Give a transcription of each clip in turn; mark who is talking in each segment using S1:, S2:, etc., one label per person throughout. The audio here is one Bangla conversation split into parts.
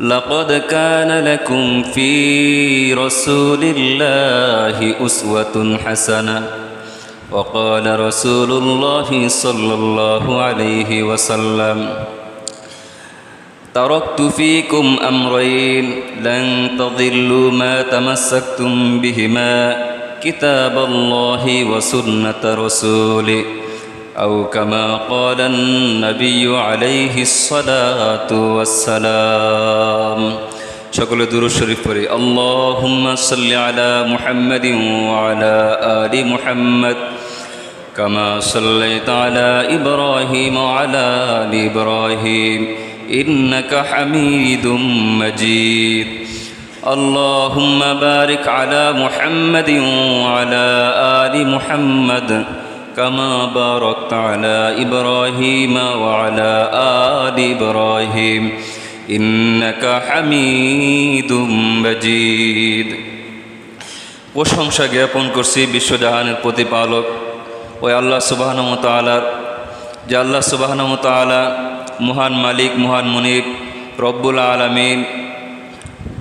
S1: لقد كان لكم في رسول الله أسوة حسنة. وقال رسول الله صلى الله عليه وسلم تركت فيكم أمرين لن تضلوا ما تمسكتم بهما كتاب الله وسنة رسوله. أو كما قال النبي عليه الصلاة والسلام সকলে দুরু শরীফ পড়ি আল্লাহুম্মা সাল্লি আলা মুহাম্মাদিন ওয়া আলা আলি মুহাম্মাদ كما صليت على إبراهيم وعلى آل إبراهيم إنك حميد مجيد اللهم بارك على محمد وعلى آل محمد كما باركت على إبراهيم وعلى آل إبراهيم إنك حميد مجيد প্রশংসা জ্ঞাপন করছি বিশ্বজাহানের প্রতিপালক ওই আল্লাহ সুবাহনমত আলার যে আল্লাহ সুবাহনমত আলা মহান মালিক মহান মনিব রব্বুল আলমিন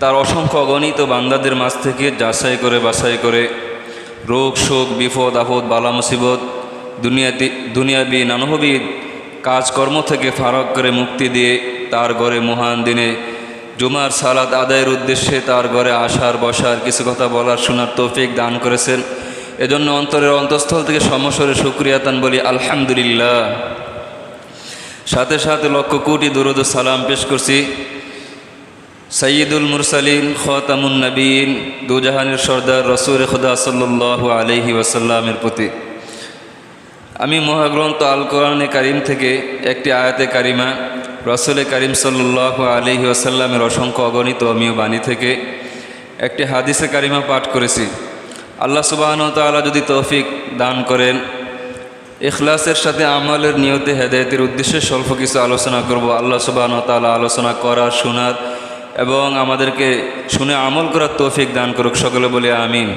S1: তার অসংখ্য অগণিত বান্দাদের মাঝ থেকে যাচাই করে বাছাই করে রোগ শোক বিপদ আপদ বালা মুসিবত দুনিয়াতে দুনিয়াবি নানহবিদ কাজকর্ম থেকে ফারাক করে মুক্তি দিয়ে তার ঘরে মহান দিনে জুমার সালাদ আদায়ের উদ্দেশ্যে তার ঘরে আসার, বসার, কিছু কথা বলার, শোনার তৌফিক দান করেছেন। এজন্য অন্তরের অন্তঃস্থল থেকে সমস্বরে সুক্রিয়াতান বলি, আলহামদুলিল্লাহ। সাথে সাথে লক্ষ কোটি দুরুদ সালাম পেশ করছি। সঈদুল মুরসালিন, খতামুন নবীন, দুজাহানের সর্দার রসুর খুদা সাল্লাহ আলহি ওয়াসাল্লামের প্রতি। আমি মহাগ্রন্থ আল কোরআনে কারিম থেকে একটি আয়াতে কারিমা, রসুলে করিম সাল্লাহ আলহি ওয়াসাল্লামের অসংখ্য অগণিত অমীয় বাণী থেকে একটি হাদিসে কারিমা পাঠ করেছি। আল্লাহ সুবাহন তালা যদি তৌফিক দান করেন, ইখলাসের সাথে আমলের নিয়তে হেদায়তের উদ্দেশ্যে স্বল্প কিছু আলোচনা করব। আল্লাহ সুবাহন তালা আলোচনা করার শোনার এবং আমাদেরকে শুনে আমল করার তৌফিক দান করুক। সকলে বলে আমিন।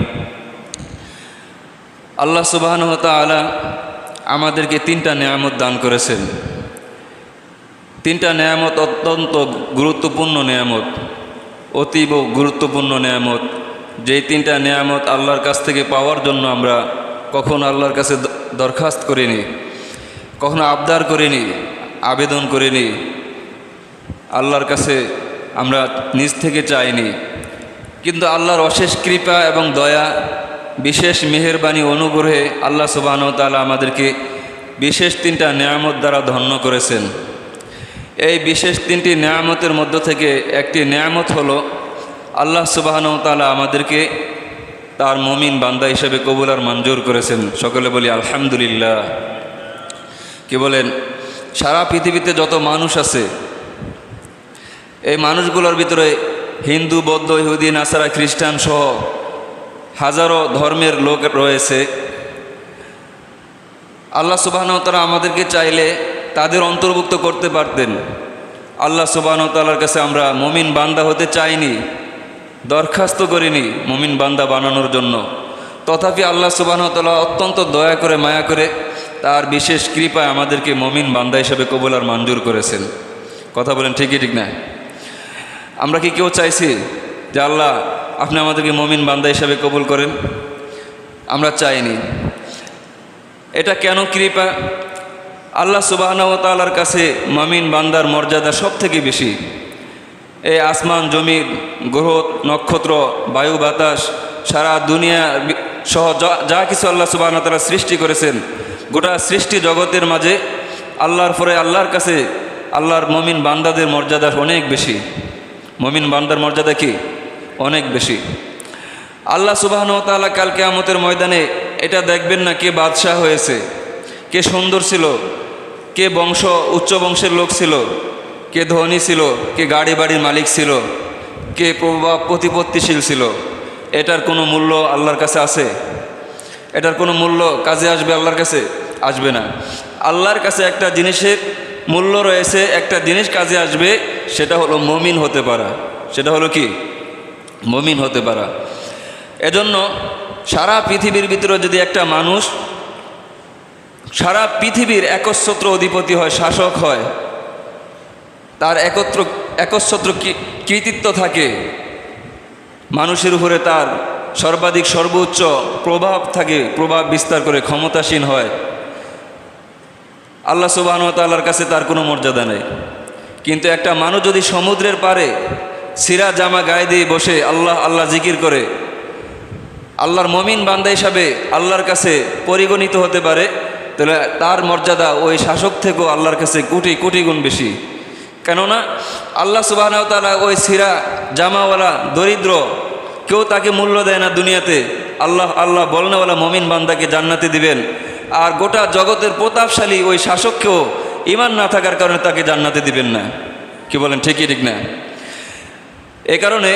S1: আল্লাহ সুবাহন তালা আমাদেরকে তিনটা নেয়ামত দান করেছেন। তিনটা নেয়ামত অত্যন্ত গুরুত্বপূর্ণ নেয়ামত, অতীব গুরুত্বপূর্ণ নেয়ামত। যেই তিনটা নেয়ামত আল্লাহর কাছ থেকে পাওয়ার জন্য আমরা কখনো আল্লাহর কাছে দরখাস্ত করিনি, কখনো আবদার করিনি, আবেদন করিনি। আল্লাহর কাছে আমরা নিজ থেকে চাইনি। কিন্তু আল্লাহর অশেষ কৃপা এবং দয়া বিশেষ মেহরবানি অনুগ্রহে আল্লাহ সুবাহন তালা আমাদেরকে বিশেষ তিনটা নেয়ামত দ্বারা ধন্য করেছেন। এই বিশেষ তিনটি নিয়ামতের মধ্য থেকে একটি নিয়ামত হল, আল্লাহ সুবাহন তালা আমাদেরকে তার মমিন বান্দা হিসেবে কবুল আর মঞ্জুর করেছেন। সকলে বলি আলহামদুলিল্লাহ। কি বলেন? সারা পৃথিবীতে যত মানুষ আছে, এই মানুষগুলোর ভিতরে হিন্দু, বৌদ্ধ, ইহুদি, নাসারা, খ্রিস্টান সহ হাজারো ধর্মের লোক রয়েছে। আল্লাহ সুবাহনতালা আমাদেরকে চাইলে তাদের অন্তর্ভুক্ত করতে পারতেন। আল্লাহ সুবাহনতালার কাছে আমরা মমিন বান্দা হতে চাইনি, দরখাস্ত করিনি মমিন বান্দা বানানোর জন্য। তথাপি আল্লাহ সুবাহতাল্লাহ অত্যন্ত দয়া করে, মায়া করে তার বিশেষ কৃপায় আমাদেরকে মমিন বান্দা হিসেবে কবুল আর মঞ্জুর করেছেন। কথা বলেন ঠিকই ঠিক না? আমরা কি কেউ চাইছি যে আল্লাহ আপনি আমাদেরকে মমিন বান্দা হিসাবে কবুল করেন। আমরা চাইনি। এটা কেন কৃপা? আল্লাহ সুবাহর কাছে মমিন বান্দার মর্যাদা সব থেকে বেশি। এই আসমান জমিন গ্রহ, নক্ষত্র, বায়ু, বাতাস, সারা দুনিয়া সহ যা কিছু আল্লাহ সুবাহ তারা সৃষ্টি করেছেন, গোটা সৃষ্টি জগতের মাঝে আল্লাহর পরে আল্লাহর কাছে আল্লাহর মমিন বান্দাদের মর্যাদা অনেক বেশি। মমিন বান্দার মর্যাদা কি? অনেক বেশি। আল্লাহ সুবাহন তাল্লাহ কালকে আমতের ময়দানে এটা দেখবেন না কে বাদশাহ হয়েছে, কে সুন্দর ছিল, কে বংশ, উচ্চ বংশের লোক ছিল, কে ধনী ছিল, কে গাড়ি বাড়ির মালিক ছিল, কে প্রভাব প্রতিপত্তিশীল ছিল। এটার কোনো মূল্য আল্লাহর কাছে আছে? এটার কোনো মূল্য কাজে আসবে আল্লাহর কাছে? আসবে না। আল্লাহর কাছে একটা জিনিসের মূল্য রয়েছে, একটা জিনিস কাজে আসবে, সেটা হলো মমিন হতে পারা। সেটা হলো কি? মমিন হতে পারা। এজন্য সারা পৃথিবীর ভিতরে যদি একটা মানুষ সারা পৃথিবীর একচ্ছত্র অধিপতি হয়, শাসক হয়, তার একত্র, একচ্ছত্র কৃতিত্ব থাকে, মানুষের উপরে তার সর্বাধিক সর্বোচ্চ প্রভাব থাকে, প্রভাব বিস্তার করে ক্ষমতাসীন হয়। আল্লাহ সুবাহন তাল্লার কাছে তার কোনো মর্যাদা নেই। কিন্তু একটা মানুষ যদি সমুদ্রের পারে সিরা জামা গায়ে দিয়ে বসে আল্লাহ আল্লাহ জিকির করে। আল্লাহর মমিন বান্দা হিসাবে আল্লাহর কাছে পরিগণিত হতে পারে, তাহলে তার মর্যাদা ওই শাসক থেকেও আল্লাহর কাছে কোটি কোটি গুণ বেশি। কেননা আল্লাহ সুবাহ তালা ওই সিরা জামাওয়ালা দরিদ্র, কেউ তাকে মূল্য দেয় না দুনিয়াতে। আল্লাহ আল্লাহ বলনেওয়ালা মমিন বান্দাকে জান্নাতে দিবেন। আর গোটা জগতের প্রতাপশালী ওই শাসককেও ইমান না থাকার কারণে তাকে জান্নাতে দিবেন না। কি বলেন, ঠিকই ঠিক না? এ কারণে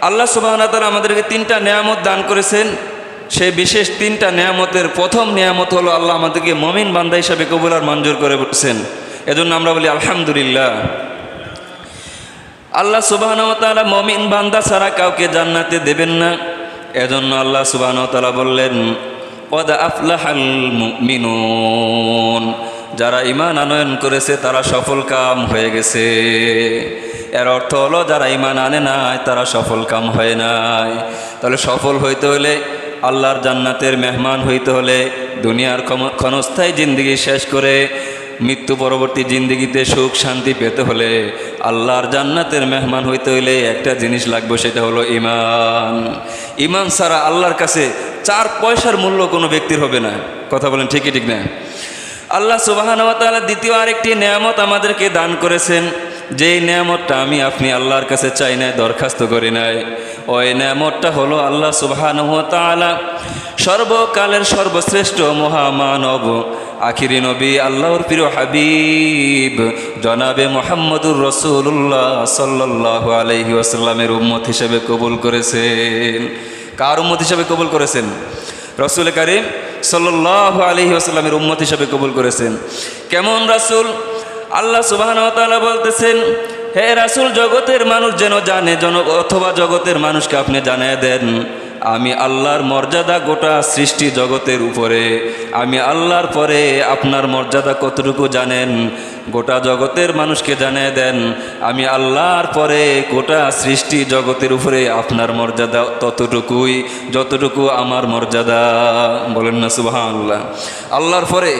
S1: আল্লাহ সুবাহ তালা আমাদেরকে তিনটা নেয়ামত দান করেছেন। সেই বিশেষ তিনটা নেয়ামতের প্রথম নেয়ামত হলো আল্লাহ আমাদেরকে মমিন বান্দা হিসাবে কবুল আর মঞ্জুর করে বলছেন। এজন্য আমরা বলি আলহামদুলিল্লাহ। আল্লাহ সুবাহ তালা মমিন বান্দা ছাড়া কাউকে জান্নাতে দেবেন না। এজন্য আল্লাহ সুবাহ তালা বললেন পদ আফলাহাল মিনুন যারা ইমান আনয়ন করেছে, তারা সফল কাম হয়ে গেছে। এর অর্থ হলো, যারা ইমান আনে নাই, তারা সফল কাম হয় নাই। তাহলে সফল হইতে হলে আল্লাহর জান্নাতের মেহমান হইতে হলে দুনিয়ার ক্ষণস্থায়ী জিন্দগি শেষ করে মৃত্যু পরবর্তী জিন্দগিতে সুখ শান্তি পেতে হলে আল্লাহর জান্নাতের মেহমান হইতে হইলে একটা জিনিস লাগবে, সেটা হলো ইমান ইমান ছাড়া আল্লাহর কাছে চার পয়সার মূল্য কোনো ব্যক্তির হবে না। কথা বলেন, ঠিকই ঠিক না? আল্লাহ সুবাহান দ্বিতীয় আরেকটি নেয়ামত আমাদেরকে দান করেছেন। যেই নেয়ামতটা আমি আপনি আল্লাহর কাছে চাই নাই, দরখাস্ত করি নাই। ওই নেয়ামতটা হলো আল্লাহ সুবাহান সর্বকালের সর্বশ্রেষ্ঠ মহামানব, আখিরি নবী, আল্লাহর প্রিয় হাবিব, জনাবে মোহাম্মদুর রসুল্লাহ সাল্লাহ আলহি আসাল্লামের উম্মত হিসেবে কবুল করেছেন। কার উম্মত হিসেবে কবুল করেছেন? রসুল করিম সাল্লাহ আলহি আসাল্লামের উম্মত হিসাবে কবুল করেছেন। কেমন রাসুল? আল্লাহ সুবাহন বলতেছেন, হে রাসুল, জগতের মানুষ যেন জানে জন অথবা জগতের মানুষকে আপনি জানিয়ে দেন, আমি আল্লাহর মর্যাদা গোটা সৃষ্টি জগতের উপরে, আমি আল্লাহর পরে আপনার মর্যাদা কতটুকু জানেন গোটা জগতের মানুষকে জানিয়ে দেন, আমি আল্লাহর পরে গোটা সৃষ্টি জগতের উপরে আপনার মর্যাদা ততটুকুই, যতটুকু আমার মর্যাদা। বলেন না সুবাহ আল্লাহ আল্লাহর পরে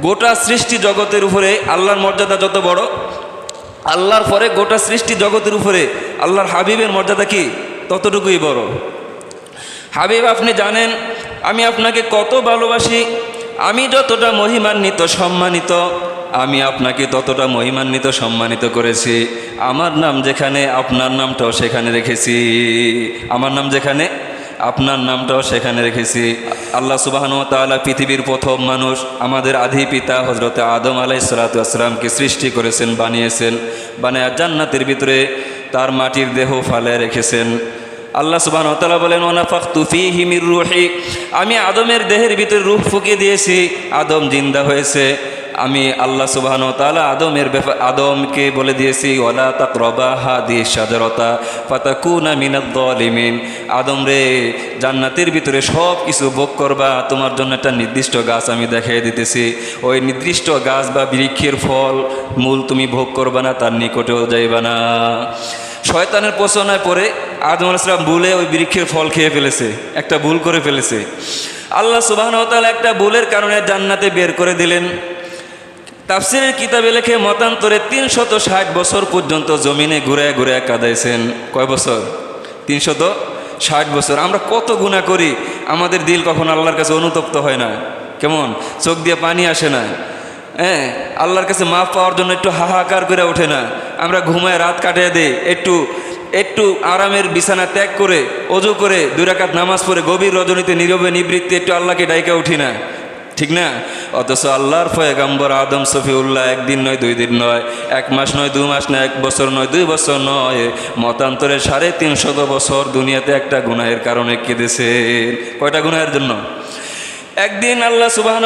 S1: গোটা সৃষ্টি জগতের উপরে আল্লাহর মর্যাদা যত বড়, আল্লাহর পরে গোটা সৃষ্টি জগতের উপরে আল্লাহর হাবিবের মর্যাদা কি? ততটুকুই বড়। হাবিব, আপনি জানেন, আমি আপনাকে কত ভালোবাসি, আমি যতটা মহিমান্বিত, সম্মানিত আমি আপনাকে ততটা মহিমান্বিত, সম্মানিত করেছি। আমার নাম যেখানে, আপনার নামটাও সেখানে রেখেছি। আমার নাম যেখানে, আপনার নামটাও সেখানে রেখেছি। আল্লাহ সুবাহন তাআলা পৃথিবীর প্রথম মানুষ, আমাদের আধি পিতা হজরত আদম আলাই সালাতামকে সৃষ্টি করেছেন, বানিয়েছেন, বানায় জান্নাতের ভিতরে তার মাটির দেহ ফালে রেখেছেন। আল্লাহ সুবাহ তালা বলেন ওনাফাক তুফি হিমির রুহি। আমি আদমের দেহের ভিতরে রুহ ফুকে দিয়েছি। আদম জিন্দা হয়েছে। আমি আল্লাহ সুবাহন তালা আদমের ব্যাপার, আদমকে বলে দিয়েছি ওলা তাক রবা হা দি সাজারতা ফাতাকুনা মিনাদ্দলিমিন আদম রে, জান্নাতের ভিতরে সব কিছু ভোগ করবা, তোমার জন্য একটা নির্দিষ্ট গাছ আমি দেখাই দিতেছি। ওই নির্দিষ্ট গাছ বা বৃক্ষের ফল, মূল তুমি ভোগ করবা না, তার নিকটেও যাইবা না। শয়তানের পোষণায় পরে আদম আলাইসলাম ভুলে ওই বৃক্ষের ফল খেয়ে ফেলেছে, একটা ভুল করে ফেলেছে। আল্লাহ সুবাহন তালা একটা ভুলের কারণে জান্নাতে বের করে দিলেন। তাফসিরের কিতাবে লেখে মতান্তরে তিনশত ষাট বছর পর্যন্ত জমিনে ঘুরে ঘুরে কাদাইছেন। কয় বছর? তিনশত ষাট বছর। আমরা কত গুণা করি, আমাদের দিল কখন আল্লাহর কাছে অনুতপ্ত হয় না। কেমন? চোখ দিয়ে পানি আসে না। হ্যাঁ আল্লাহর কাছে মাফ পাওয়ার জন্য একটু হাহাকার করে ওঠে না। আমরা ঘুমায় রাত কাটিয়ে দিই, একটু একটু আরামের বিছানা ত্যাগ করে, অজু করে, দুই রাকাত নামাজ পড়ে গভীর রজনীতে, নীরবে নিবৃত্তি একটু আল্লাহকে ডাইকা উঠি না। ঠিক না? অথচ আল্লাহর ফয়েগাম্বর আদম সফিউল্লাহ একদিন নয়, দুই দিন নয়, এক মাস নয়, দু মাস নয়, এক বছর নয়, দুই বছর নয়, মতান্তরে সাড়ে তিনশত বছর দুনিয়াতে একটা গুনাহের কারণে কেঁদেছেন। কয়টা গুনাহের জন্য? একদিন আল্লাহ সুবাহ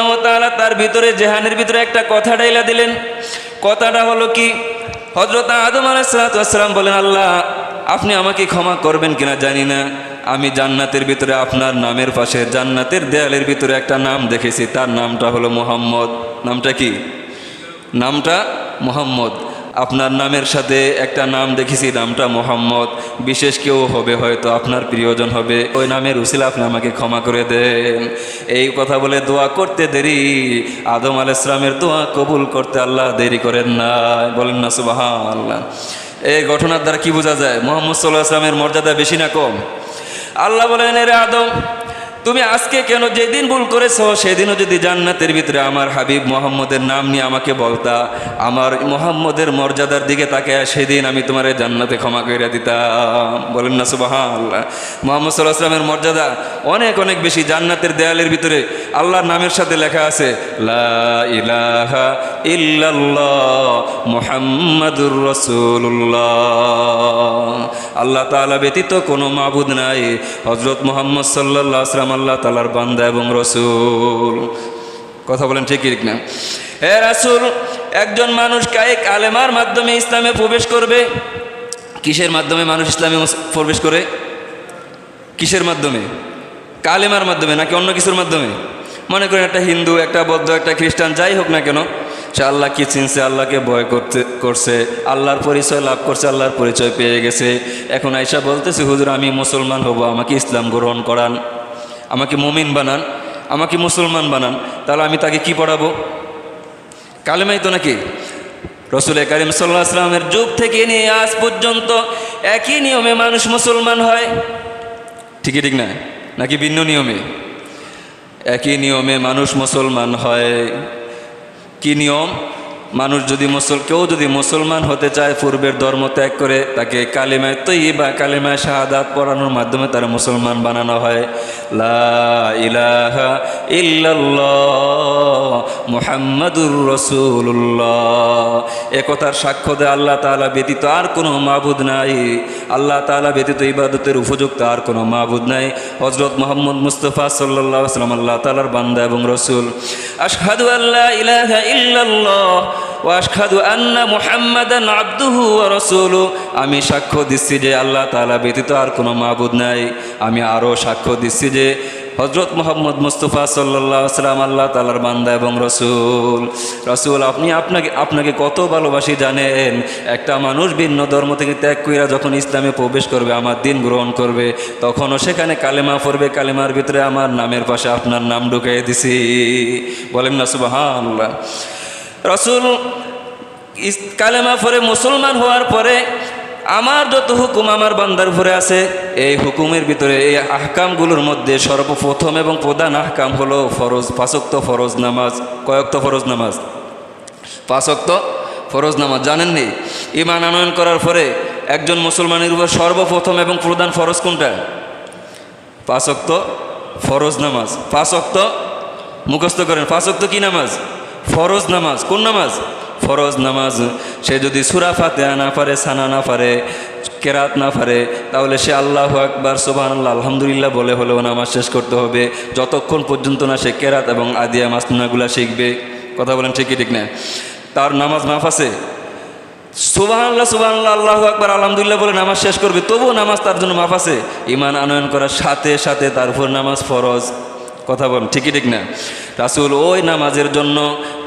S1: তার ভিতরে, জেহানের ভিতরে একটা কথা ডাইলা দিলেন। কথাটা হলো কি? হজরত আদম আলাইসালাম বলেন, আল্লাহ, আপনি আমাকে ক্ষমা করবেন কিনা জানি না। আমি জান্নাতের ভিতরে আপনার নামের পাশে, জান্নাতের দেয়ালের ভিতরে একটা নাম দেখেছি, তার নামটা হলো মোহাম্মদ। নামটা কি? নামটা মোহাম্মদ। আপনার নামের সাথে একটা নাম দেখেছি, নামটা মোহাম্মদ। বিশেষ কেউ হবে হয়তো, আপনার প্রিয়জন হবে। ওই নামের উসিলা আপনি আমাকে ক্ষমা করে দেন। এই কথা বলে দোয়া করতে দেরি। আদম আল ইসলামের দোয়া কবুল করতে আল্লাহ দেরি করেন না। বলেন না সুবাহ আল্লাহ এই ঘটনার দ্বারা কি বোঝা যায়? মোহাম্মদ সাল্লাহ আসলামের মর্যাদা বেশি না কম? আল্লাহ বলেন এর আদম তুমি আজকে কেন যেদিন ভুল করেছ, সেদিনও যদি জান্নাতের ভিতরে আমার হাবিব মোহাম্মদের নাম নিয়ে আমাকে বলতা, আমার মোহাম্মদের মর্যাদার দিকে তাকে সেদিন আমি তোমার জান্নাতে ক্ষমা করে দিতাম। বলেন না সুবাহ আল্লাহ মোহাম্মদ সাল্লাহ আসলামের মর্যাদা অনেক অনেক বেশি। জান্নাতের দেয়ালের ভিতরে আল্লাহর নামের সাথে লেখা আছে মুহাম্মাদুর রাসূলুল্লাহ। আল্লাহ তাআলা ব্যতীত কোনো মাবুদ নাই। হযরত মোহাম্মদ সাল্লাল্লাহু আলাইহি সাল্লাম আল্লাহ তাআলার বান্দা এবং রসুল। কথা বলেন ঠিক ঠিক না হে রাসূল, একজন মানুষ কায়েক আলেমার মাধ্যমে ইসলামে প্রবেশ করবে? কিসের মাধ্যমে মানুষ ইসলামে প্রবেশ করে? কিসের মাধ্যমে? কালেমার মাধ্যমে নাকি অন্য কিছুর মাধ্যমে? মনে করেন একটা হিন্দু, একটা বৌদ্ধ, একটা খ্রিস্টান, যাই হোক না কেন, সে আল্লাহ কি চিনছে, আল্লাহকে ভয় করতে করছে, আল্লাহর পরিচয় লাভ করছে, আল্লাহর পরিচয় পেয়ে গেছে। এখন আইসা বলতেছে, হুজুর, আমি মুসলমান হব, আমাকে ইসলাম গ্রহণ করান। আমাকে মুমিন বানান, আমাকে মুসলমান বানান, তাহলে আমি তাকে কি পড়াবো? কালেমাই তো নাকি? রসুল করিম সাল্লাহ আসলামের যুগ থেকে নিয়ে আজ পর্যন্ত একই নিয়মে মানুষ মুসলমান হয়। ঠিকই ঠিক না? নাকি ভিন্ন নিয়মে? একই নিয়মে মানুষ মুসলমান হয়। কি নিয়ম? মানুষ যদি মুসল কেউ যদি মুসলমান হতে চায়, পূর্বের ধর্ম ত্যাগ করে তাকে কালিমায় তৈ বা কালিমায় শাহাদাত পড়ানোর মাধ্যমে তার মুসলমান বানানো হয়। লা ইলাহা ইল্লাল্লাহ মুহাম্মাদুর রসুল্লাহ এ কথার সাক্ষ্য দেয় আল্লাহ তাআলা ব্যতীত আর কোনো মাবুদ নাই। আল্লাহ তাআলা ব্যতীত ইবাদতের উপযুক্ত আর কোনো মাবুদ নাই। হজরত মোহাম্মদ মুস্তফা আলাইহি সাল্লাম আল্লাহ তাআলার বান্দা এবং রসুল। আশহাদু আল্লাহ ইলাহা ইল্লাল্লাহ। ওয়া আশহাদু আন্না মুহাম্মাদান আবদুহু রাসূলু। আমি সাক্ষ্য দিচ্ছি যে আল্লাহ তাআলা ব্যতীত আর কোনো মাবুদ নাই। আমি আরও সাক্ষ্য দিচ্ছি যে হজরত মোহাম্মদ মুস্তফা সাল্লাহ সাল্লাম আল্লাহ তালার বান্দা এবং রসুল। রসুল, আপনি আপনাকে আপনাকে কত ভালোবাসি জানেন? একটা মানুষ ভিন্ন ধর্ম থেকে ত্যাগ কইরা যখন ইসলামে প্রবেশ করবে, আমার দিন গ্রহণ করবে, তখনও সেখানে কালেমা পড়বে, কালেমার ভিতরে আমার নামের পাশে আপনার নাম ঢুকিয়ে দিছি। বলেন না সুবাহ আল্লাহ রসুল কালেমা পরে মুসলমান হওয়ার পরে আমার যত হুকুম আমার বান্দার উপরে আছে, এই হুকুমের ভিতরে, এই আহকামগুলোর মধ্যে সর্বপ্রথম এবং প্রধান আহকাম হলো ফরজ পাঁচক্ত ফরজ নামাজ। কয়ক্ত ফরজ নামাজ? পাঁচক্ত ফরজ নামাজ। জানেননি? ইমান আনয়ন করার পরে একজন মুসলমানের উপর সর্বপ্রথম এবং প্রধান ফরজ কোনটা? পাঁচক্ত ফরজ নামাজ। পাঁচক্ত মুখস্থ করেন। পাঁচক্ত কি নামাজ? ফরজ নামাজ, কোন নামাজ? ফরজ নামাজ। সে যদি সুরা ফাতেহা না পারে, সানা না পারে, কেরাত না পারে, তাহলে সে আল্লাহ আকবার সোবান আল্লাহ আলহামদুলিল্লাহ বলে হলেও নামাজ শেষ করতে হবে। যতক্ষণ পর্যন্ত না সে কেরাত এবং আদিয়া মাসনাগুলা শিখবে। কথা বলেন ঠিকই, ঠিক না? তার নামাজ মাফ আছে? সুবাহ আল্লাহ সুবাহ আল্লাহ আল্লাহ আকবার, আলহামদুলিল্লাহ বলে নামাজ শেষ করবে, তবুও নামাজ তার জন্য মাফ আছে। ইমান আনয়ন করার সাথে সাথে তার উপর নামাজ ফরজ। কথা বল, ঠিকই ঠিক না। রাসুল ওই নামাজের জন্য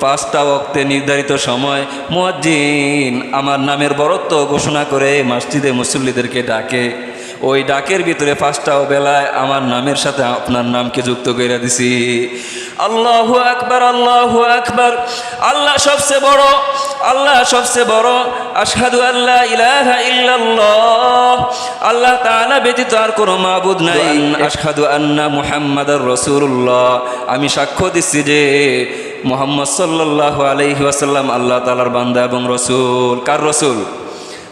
S1: পাঁচটা অক্তে নির্ধারিত সময় মোয়াজ্জিন আমার নামের বরত্ব ঘোষণা করে মসজিদে মুসল্লিদেরকে ডাকে। ওই ডাকের ভিতরে পাঁচটা বেলায় আমার নামের সাথে আপনার নামকে যুক্ত করে দিছি। আল্লাহ আকবার আল্লাহ আকবার। আল্লাহ সবচেয়ে বড়, আল্লাহ সবচেয়ে বড়। আশহাদু আল্লাহ ইলাহা ইল্লাল্লাহ। আল্লাহ তাআলা ব্যতীত আর কোনো মাবুদ নাই। আশহাদু আন্না মুহাম্মাদার রাসূলুল্লাহ। আমি সাক্ষ্য দিচ্ছি যে মোহাম্মদ সাল্লাল্লাহু আলাইহি ওয়াসাল্লাম আল্লাহ তাআলার বান্দা এবং রসুল। কার রসুল?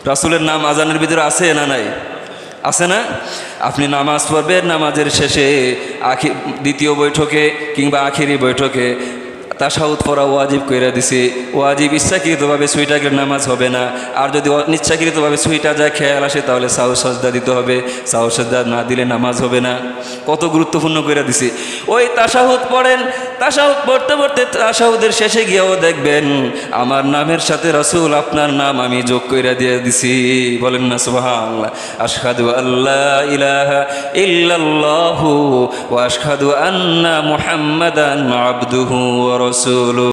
S1: রাসূলের নাম আজানের ভিতরে আছে না নাই? আছে না? আপনি নামাজ পড়বেন নামাজের শেষে আখি দ্বিতীয় বৈঠকে কিংবা আখিরি বৈঠকে তাসাউদ পড়া ওয়াজিব কইরা দিছে। ওয়াজিব ইচ্ছাকৃতভাবে সুইটা গেলে নামাজ হবে না। আর যদি অনিচ্ছাকৃতভাবে সুইটা যায় খেয়াল আসে, তাহলে সাউ সজদা দিতে হবে। সাউ সজদা না দিলে নামাজ হবে না। কত গুরুত্বপূর্ণ করে দিছে। ওই তাসাহুদ পড়েন। তাসাহুদ পড়তে পড়তে তাসাহুদের শেষে গিয়েও দেখবেন, আমার নামের সাথে রসুল, আপনার নাম আমি যোগ কইরা দিয়ে দিছি। বলেন না, সুবহানাল্লাহ। আশহাদু আল্লাহ ইলাহা ইল্লাল্লাহু ওয়া আশহাদু আন্না মুহাম্মাদান আবদুহু রাসূলুহু